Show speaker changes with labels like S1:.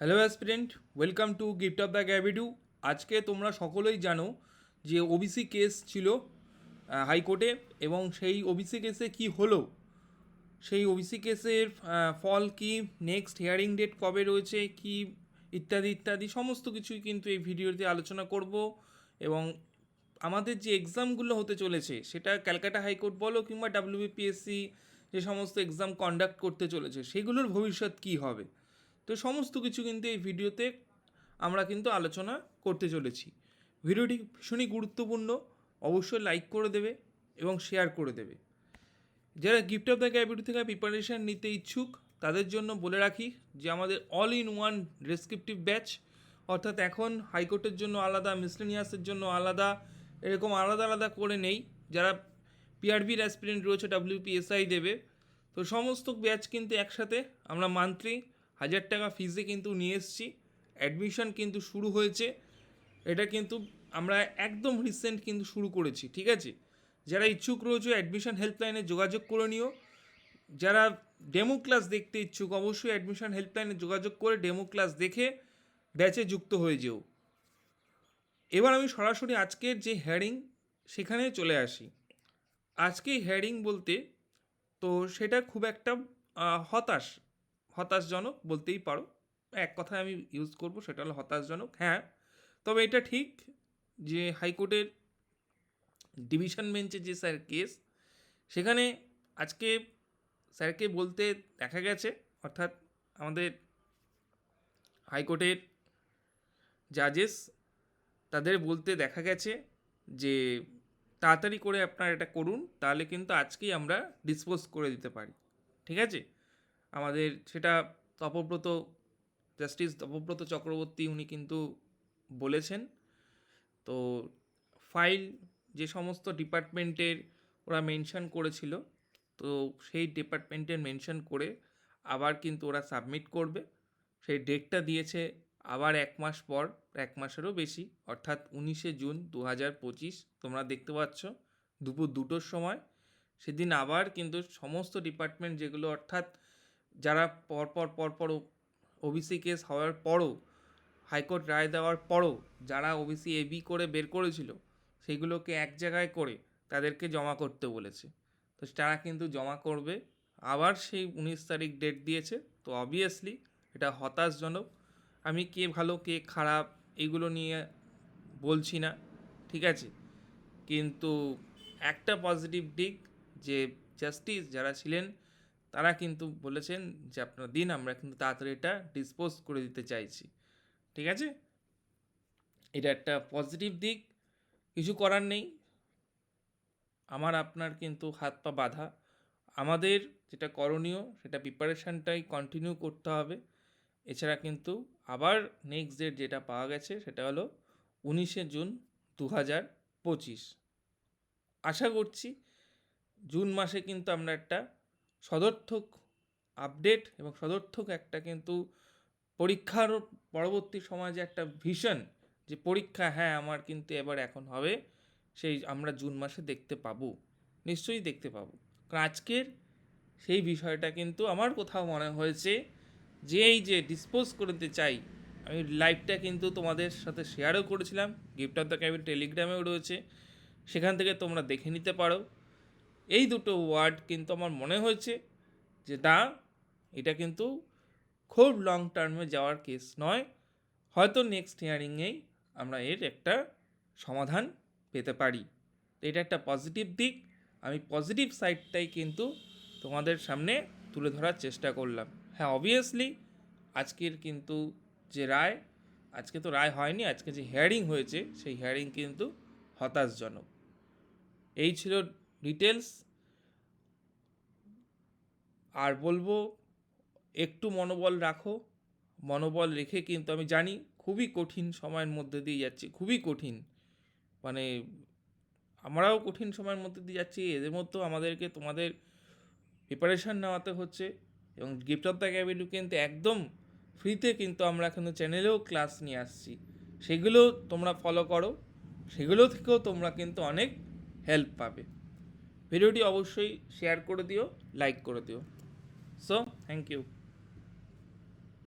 S1: Hello aspirant welcome to gift of the গ্যাভিডু আজকে তোমরা সকলেই জানো যে ওবিসি কেস ছিল হাইকোর্টে এবং সেই ওবিসি কেসে কি হলো? সেই ওবিসি কেসের ফল কি নেক্সট হিয়ারিং ডেট কবে রয়েছে, কি ইত্যাদি ইত্যাদি সমস্ত কিছুই কিন্তু এই ভিডিওতে আলোচনা করব। এবং আমাদের যে এক্সামগুলো হতে চলেছে, সেটা ক্যালকাটা হাইকোর্ট বলো কিংবা ডাব্লিউবিপিএসসি যে সমস্ত এক্সাম কন্ডাক্ট করতে চলেছে, সেগুলোর ভবিষ্যৎ কী হবে? তো সমস্ত কিছু কিন্তু এই ভিডিওতে আমরা কিন্তু আলোচনা করতে চলেছি। ভিডিওটি ভীষণই গুরুত্বপূর্ণ, অবশ্যই লাইক করে দেবে এবং শেয়ার করে দেবে। যারা গিফট অফ দ্য ক্যাপিটি থেকে প্রিপারেশান নিতে ইচ্ছুক, তাদের জন্য বলে রাখি যে আমাদের all in one descriptive batch অর্থাৎ এখন হাইকোর্টের জন্য আলাদা মিসলেনিয়াসের জন্য আলাদা, এরকম আলাদা আলাদা করে নেই। যারা পিআরবির অ্যাসপিরেন্ট রয়েছে ডাব্লিউপিএসআই দেবে। তো সমস্ত ব্যাচ কিন্তু একসাথে আমরা মান্থলি হাজার টাকা ফিজে কিন্তু নিয়ে এসেছি। অ্যাডমিশন কিন্তু শুরু হয়েছে। এটা কিন্তু আমরা একদম রিসেন্ট কিন্তু শুরু করেছি, ঠিক আছে? যারা ইচ্ছুক রয়েছে অ্যাডমিশন হেল্পলাইনে যোগাযোগ করে নিও। যারা ডেমো ক্লাস দেখতে ইচ্ছুক, অবশ্যই অ্যাডমিশন হেল্পলাইনে যোগাযোগ করে ডেমো ক্লাস দেখে ব্যাচে যুক্ত হয়ে যেও। এবার আমি সরাসরি আজকের যে হ্যারিং সেখানে চলে আসি। আজকে হ্যারিং বলতে, তো সেটা খুব একটা হতাশ হতাশজনক বলতেই পারো। এক কথায় আমি ইউজ করব, সেটা হলো হতাশজনক। হ্যাঁ তবে এটা ঠিক যে হাইকোর্টের ডিভিশন বেঞ্চে যে স্যার কেস, সেখানে আজকে স্যারকে বলতে দেখা গেছে, অর্থাৎ আমাদের হাইকোর্টের জাজেস তাদের বলতে দেখা গেছে যে তাড়াতাড়ি করে আপনারা এটা করুন, তাহলে কিন্তু আজকেই আমরা ডিসপোজ করে দিতে পারি। ঠিক আছে? আমাদের সেটা তপব্রত, জাস্টিস তপব্রত চক্রবর্তী উনি কিন্তু বলেছেন। তো ফাইল যে সমস্ত ডিপার্টমেন্টের ওরা মেনশন করেছিল, তো সেই ডিপার্টমেন্টের মেনশন করে আবার কিন্তু ওরা সাবমিট করবে। সেই ডেটটা দিয়েছে আবার এক মাস পর, এক মাসেরও বেশি, অর্থাৎ উনিশে জুন দু হাজার পঁচিশ, তোমরা দেখতে পাচ্ছ, দুপুর দুটোর সময়। সেদিন আবার কিন্তু সমস্ত ডিপার্টমেন্ট যেগুলো, অর্থাৎ যারা পরপর পরপর ওবিসি কেস হওয়ার পরও হাইকোর্ট রায় দেওয়ার পরও যারা ওবিসি এবি করে বের করেছিল, সেগুলোকে এক জায়গায় করে তাদেরকে জমা করতে বলেছে। তো তারা কিন্তু জমা করবে। আবার সেই উনিশ তারিখ ডেট দিয়েছে। তো অবভিয়াসলি এটা হতাশজনক। আমি কে ভালো, কে খারাপ এগুলো নিয়ে বলছি না, ঠিক আছে? কিন্তু একটা পজিটিভ দিক যে জাস্টিস যারা ছিলেন তারা কিন্তু বলেছেন যে আপনার দিন আমরা কিন্তু তাড়াতাড়ি এটা ডিসপোজ করে দিতে চাইছি। ঠিক আছে? এটা একটা পজিটিভ দিক, কিছু করার নেই। আমার, আপনার কিন্তু হাত পা বাঁধা। আমাদের যেটা করণীয়, সেটা প্রিপারেশানটাই কন্টিনিউ করতে হবে। এছাড়া কিন্তু আবার নেক্সট ডেট যেটা পাওয়া গেছে, সেটা হলো উনিশে জুন দু হাজার পঁচিশ। আশা করছি, জুন মাসে কিন্তু আমরা একটা সদর্থক আপডেট এবং সদর্থক একটা কিন্তু পরীক্ষার পরবর্তী সমাজে একটা ভিশন যে পরীক্ষা হ্যাঁ আমার কিন্তু এবার এখন হবে, সেই আমরা জুন মাসে দেখতে পাবো, নিশ্চয়ই দেখতে পাবো। কারণ আজকের সেই বিষয়টা কিন্তু আমার কোথাও মনে হয়েছে যে এই যে ডিসপোজ করতে চাই, আমি লাইভটা কিন্তু তোমাদের সাথে শেয়ারও করেছিলাম গিফট অফ দ্য ক্যাবিন টেলিগ্রামেও রয়েছে, সেখান থেকে তোমরা দেখে নিতে পারো। এই দুটো ওয়ার্ড কিন্তু আমার মনে হয়েছে যে না, এটা কিন্তু খুব লং টার্মে যাওয়ার কেস নয়। হয়তো নেক্সট হিয়ারিংয়েই আমরা এর একটা সমাধান পেতে পারি। এটা একটা পজিটিভ দিক। আমি পজিটিভ সাইডটাই কিন্তু তোমাদের সামনে তুলে ধরার চেষ্টা করলাম। হ্যাঁ অবভিয়াসলি আজকের কিন্তু যে রায়, আজকে তো রায় হয়নি, আজকে যে হিয়ারিং হয়েছে, সেই হিয়ারিং কিন্তু হতাশজনক। এই ছিল ডিটেলস আর বলব, একটু মনোবল রাখো। মনোবল রেখে কিন্তু আমি জানি খুবই কঠিন সময়ের মধ্যে দিয়ে যাচ্ছি, খুবই কঠিন। মানে আমরাও কঠিন সময়ের মধ্যে দিয়ে যাচ্ছি, এদের মধ্যেও আমাদেরকে তোমাদের প্রিপারেশান নেওয়াতে হচ্ছে এবং গিফট অফ দ্য ক্যাবিলু কিন্তু একদম ফ্রিতে কিন্তু আমরা কিন্তু চ্যানেলেও ক্লাস নিয়ে আসছি। সেগুলো তোমরা ফলো করো, সেগুলো থেকেও তোমরা কিন্তু অনেক হেল্প পাবে। ভিডিওটি অবশ্যই শেয়ার করে দিও লাইক করে দিও। So thank you